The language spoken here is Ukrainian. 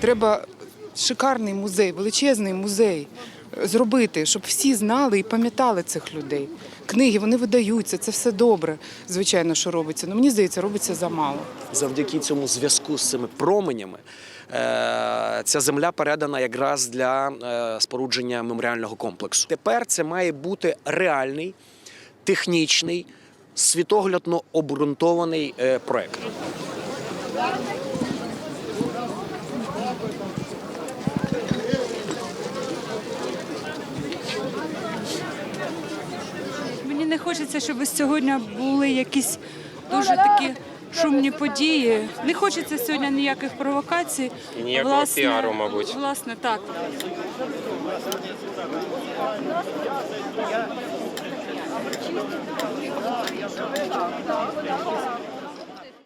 Треба шикарний музей, величезний музей е, зробити, щоб всі знали і пам'ятали цих людей. Книги вони видаються, це все добре, звичайно, що робиться. Ну мені здається, робиться замало. Завдяки цьому зв'язку з цими променями е, ця земля передана якраз для е, спорудження меморіального комплексу. Тепер це має бути реальний, технічний, світоглядно обґрунтований е, проект. Мені не хочеться, щоб сьогодні були якісь дуже такі шумні події. Не хочеться сьогодні ніяких провокацій. І ніякого піару, мабуть. Власне, так. Obrigado.